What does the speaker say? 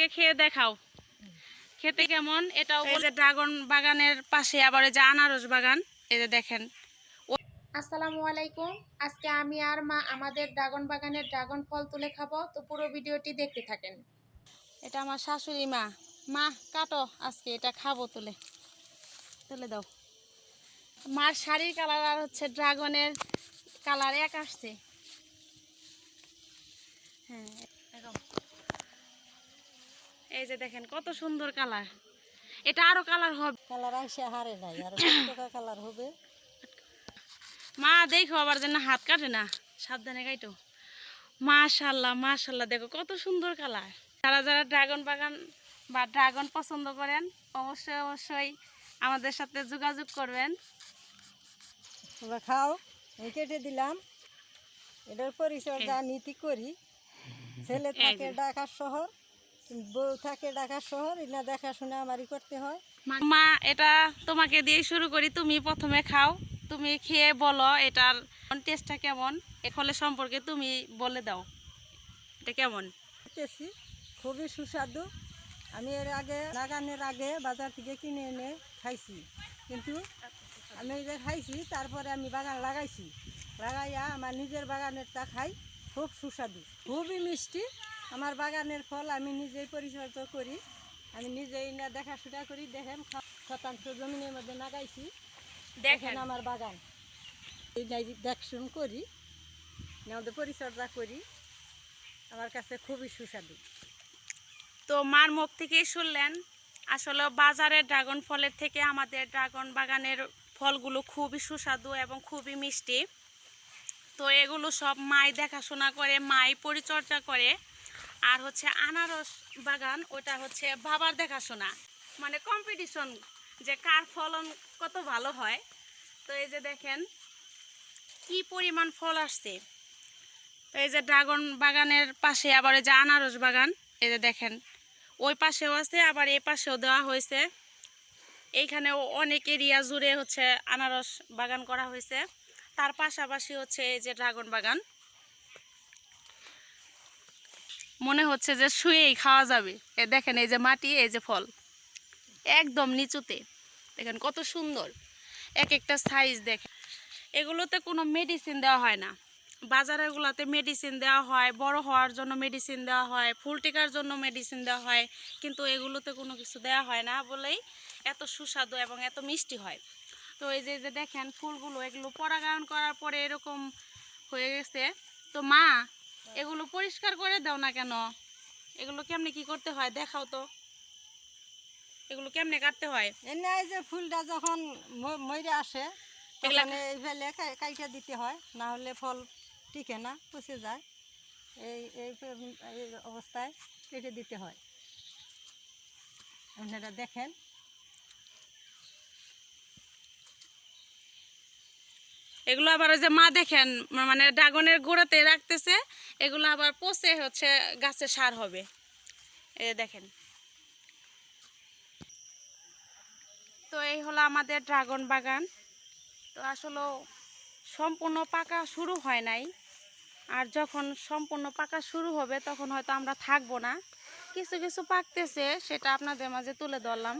আগে খেয়ে দেখাও। খেতে কেমন? এটাও যে ড্রাগন বাগানের পাশে আবার এই যে আনারস বাগান এই যে দেখেন। আসসালামু আলাইকুম। আজকে আমি আর মা আমাদের ড্রাগন বাগানের ড্রাগন ফল তুলে খাব তো পুরো ভিডিওটি দেখতে থাকেন। এটা আমার শাশুড়ি মা। মা কাটো আজকে এটা খাব তুলে। তুলে দাও। মার শাড়ির কালার আর হচ্ছে ড্রাগনের কালার এক আসছে। হ্যাঁ। এই যে দেখেন কত সুন্দর কালার। এটা আরও কালার হবে। কালার আসে হারে নাই আর কালার হবে। মা দেখো আবার যেন হাত কাটে না। সাবধানে গাইটো মাশাল্লাহ মাশাল্লাহ দেখো কত সুন্দর কালার। যারা যারা ড্রাগন বাগান বা ড্রাগন পছন্দ করেন অবশ্যই অবশ্যই আমাদের সাথে যোগাযোগ করবেন। তোমরা খাও আমি কেটে দিলাম। এটার পরিচর্যা নীতি করি। ছেলে থাকে ঢাকা শহর বউ থাকে ঢাকা শহর এটা দেখাশোনা আমারই করতে হয়। মা- এটা তোমাকে দিয়ে শুরু করি। তুমি প্রথমে খাও তুমি খেয়ে বলো এটার টেস্টটা কেমন। এ ফলের সম্পর্কে তুমি বলে দাও এটা কেমন? খেতেছি খুবই সুস্বাদু। আমি এর আগে লাগানোর আগে বাজার থেকে কিনে এনে খাইছি। কিন্তু আমি যে খাইছি তারপরে আমি বাগান লাগাইছি। লাগাইয়া আমার নিজের বাগানেরটা খাই খুব সুস্বাদু। খুবই মিষ্টি আমার বাগানের ফল আমি নিজেই পরিচর্যা করি। আমি নিজেই না দেখাশোনা করি দেখেন শতাংশ জমিনের মধ্যে লাগাইছি। দেখেন। আমার বাগান। এই দেখশন করি আমাদের পরিচর্যা করি। আমার কাছে খুবই সুস্বাদু। তো মার মুখ থেকেই শুনলেন আসলে বাজারে ড্রাগন ফলের থেকে আমাদের ড্রাগন বাগানের ফলগুলো খুবই সুস্বাদু এবং খুবই মিষ্টি। তো এগুলো সব মাই দেখাশোনা করে মাই পরিচর্যা করে। আর হচ্ছে আনারস বাগান, ওটা হচ্ছে বাবার দেখাশোনা। মানে কম্পিটিশন যে কার ফলন কত ভালো হয়। তো এই যে দেখেন, কি পরিমাণ ফল আসছে। তো এই যে ড্রাগন বাগানের পাশে আবার এই যে আনারস বাগান, এই যে দেখেন, ওই পাশেও আছে, আবার এই পাশেও দেওয়া হয়েছে। এইখানেও অনেক এরিয়া জুড়ে হচ্ছে আনারস বাগান করা হয়েছে। তার পাশাপাশি হচ্ছে এই যে ড্রাগন বাগান। মনে হচ্ছে যে শুয়েই খাওয়া যাবে। এ দেখেন, এই যে মাটি, এই যে ফল। একদম নিচুতে। দেখেন কত সুন্দর। এক একটা সাইজ দেখেন। এগুলোতে কোনো মেডিসিন দেওয়া হয় না। বাজারেগুলোতে মেডিসিন দেওয়া হয়, বড় হওয়ার জন্য মেডিসিন দেওয়া হয়, ফুল টিকার জন্য মেডিসিন দেওয়া হয়, কিন্তু এগুলোতে কোনো কিছু দেওয়া হয় না বলেই এত সুস্বাদু এবং এত মিষ্টি হয়। তো এই যে যে দেখেন ফুলগুলো, এগুলো পরাগায়ন করার পরে এরকম হয়ে গেছে। তো মা এগুলো পরিষ্কার করে দাও না কেন? এগুলো কেমনে কি করতে হয় দেখাও তো। এগুলো কেমনে কাটতে হয়? এমনি এই যে ফুলটা যখন মইরে আসে তখন এই ফেলে কাইটা দিতে হয় না হলে ফল টিকে না পচে যায়। এই এই এই অবস্থায় কেটে দিতে হয়। আপনারা দেখেন। এগুলো আবার ওই যে মা দেখেন মানে ড্রাগনের গোড়াতে রাখতেছে, এগুলো আবার পচে হচ্ছে গাছে সার হবে। যে দেখেন। তো এই হলো আমাদের ড্রাগন বাগান। তো আসলে সম্পূর্ণ পাকা শুরু হয় নাই। আর যখন সম্পূর্ণ পাকা শুরু হবে, তখন হয়তো আমরা থাকব না। কিছু কিছু পাকতেছে, সেটা আপনাদের মাঝে তুলে ধরলাম।